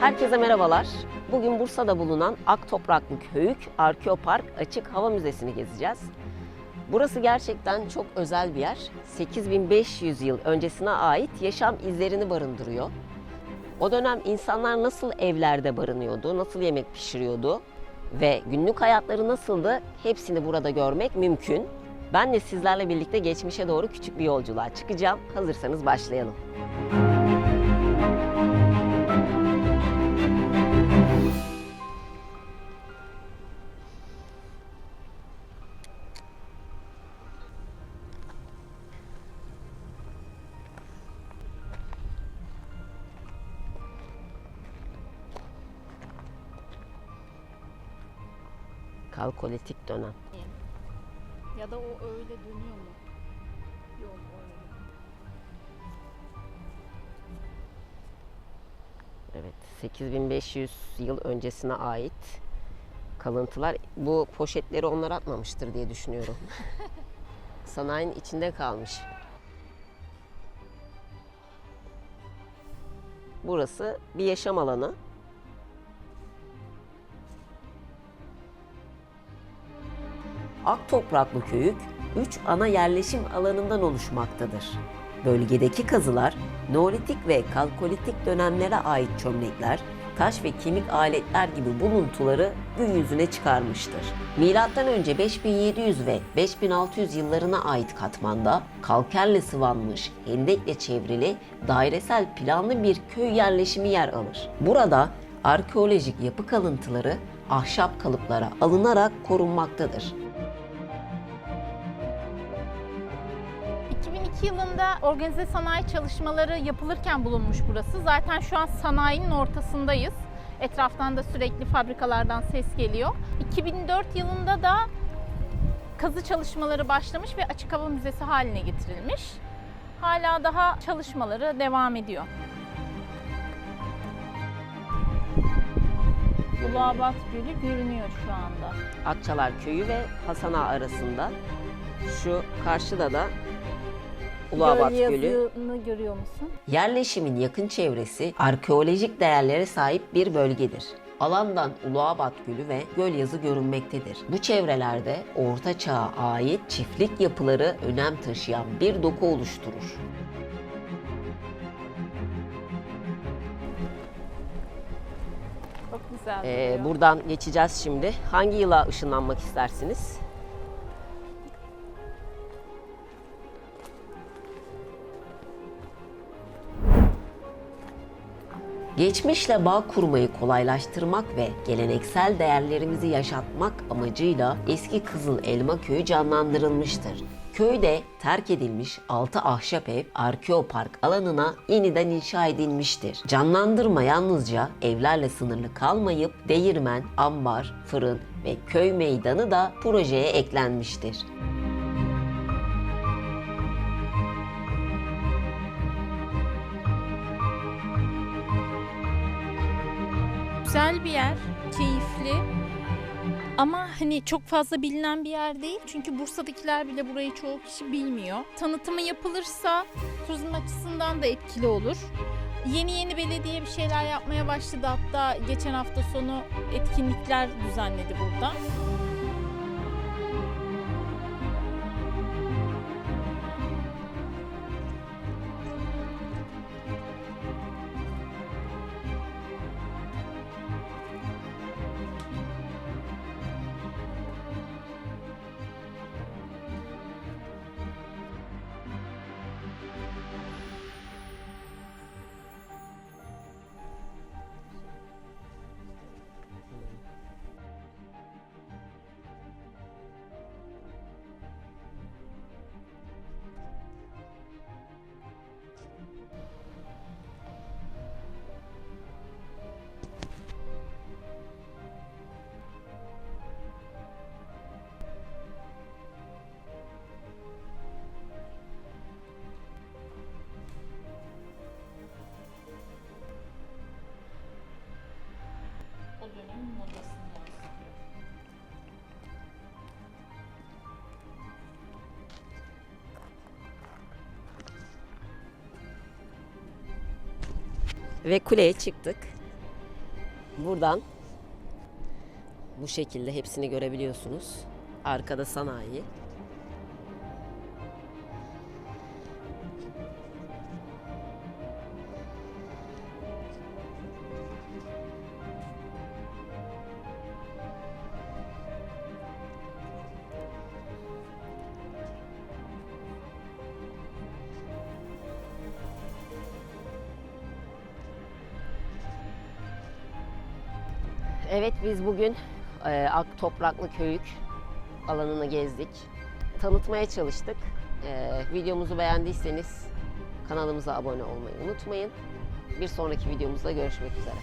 Herkese merhabalar. Bugün Bursa'da bulunan Ak Topraklı Köyük Arkeopark Açık Hava Müzesi'ni gezeceğiz. Burası gerçekten çok özel bir yer. 8500 yıl öncesine ait yaşam izlerini barındırıyor. O dönem insanlar nasıl evlerde barınıyordu, nasıl yemek pişiriyordu ve günlük hayatları nasıldı hepsini burada görmek mümkün. Ben de sizlerle birlikte geçmişe doğru küçük bir yolculuğa çıkacağım. Hazırsanız başlayalım. Kalkolitik dönem. Ya da o öyle dönüyor mu? Yok öyle. Evet, 8500 yıl öncesine ait kalıntılar. Bu poşetleri onlar atmamıştır diye düşünüyorum. Sanayinin içinde kalmış. Burası bir yaşam alanı. Ak topraklı köyük 3 ana yerleşim alanından oluşmaktadır. Bölgedeki kazılar Neolitik ve Kalkolitik dönemlere ait çömlekler, taş ve kemik aletler gibi buluntuları gün yüzüne çıkarmıştır. Milattan önce 5700 ve 5600 yıllarına ait katmanda kalkerle sıvanmış, hendekle çevrili, dairesel planlı bir köy yerleşimi yer alır. Burada arkeolojik yapı kalıntıları ahşap kalıplara alınarak korunmaktadır. 2002 yılında organize sanayi çalışmaları yapılırken bulunmuş burası. Zaten şu an sanayinin ortasındayız. Etraftan da sürekli fabrikalardan ses geliyor. 2004 yılında da kazı çalışmaları başlamış ve açık hava müzesi haline getirilmiş. Hala daha çalışmaları devam ediyor. Uluabat Gölü görünüyor şu anda. Akçalar Köyü ve Hasan Ağa arasında. Şu karşıda da Uluabat Göl Gölü. yazını görüyor musun? Yerleşimin yakın çevresi arkeolojik değerlere sahip bir bölgedir. Alandan Uluabat Gölü ve Gölyazı görünmektedir. Bu çevrelerde Orta Çağ'a ait çiftlik yapıları önem taşıyan bir doku oluşturur. Çok güzel. Ee, duruyor. buradan geçeceğiz şimdi. Hangi yıla ışınlanmak istersiniz? Geçmişle bağ kurmayı kolaylaştırmak ve geleneksel değerlerimizi yaşatmak amacıyla eski Kızıl Elma Köyü canlandırılmıştır. Köyde terk edilmiş 6 ahşap ev arkeopark alanına yeniden inşa edilmiştir. Canlandırma yalnızca evlerle sınırlı kalmayıp değirmen, ambar, fırın ve köy meydanı da projeye eklenmiştir. Güzel bir yer, keyifli. Ama hani çok fazla bilinen bir yer değil. Çünkü Bursa'dakiler bile burayı çoğu kişi bilmiyor. Tanıtımı yapılırsa turizm açısından da etkili olur. Yeni yeni belediye bir şeyler yapmaya başladı. Hatta geçen hafta sonu etkinlikler düzenledi burada. O dönemin modasını yansıtıyor. Ve kuleye çıktık. Buradan bu şekilde hepsini görebiliyorsunuz. Arkada sanayi. Evet biz bugün e, Ak Topraklı Köyük alanını gezdik. Tanıtmaya çalıştık. E, videomuzu beğendiyseniz kanalımıza abone olmayı unutmayın. Bir sonraki videomuzda görüşmek üzere.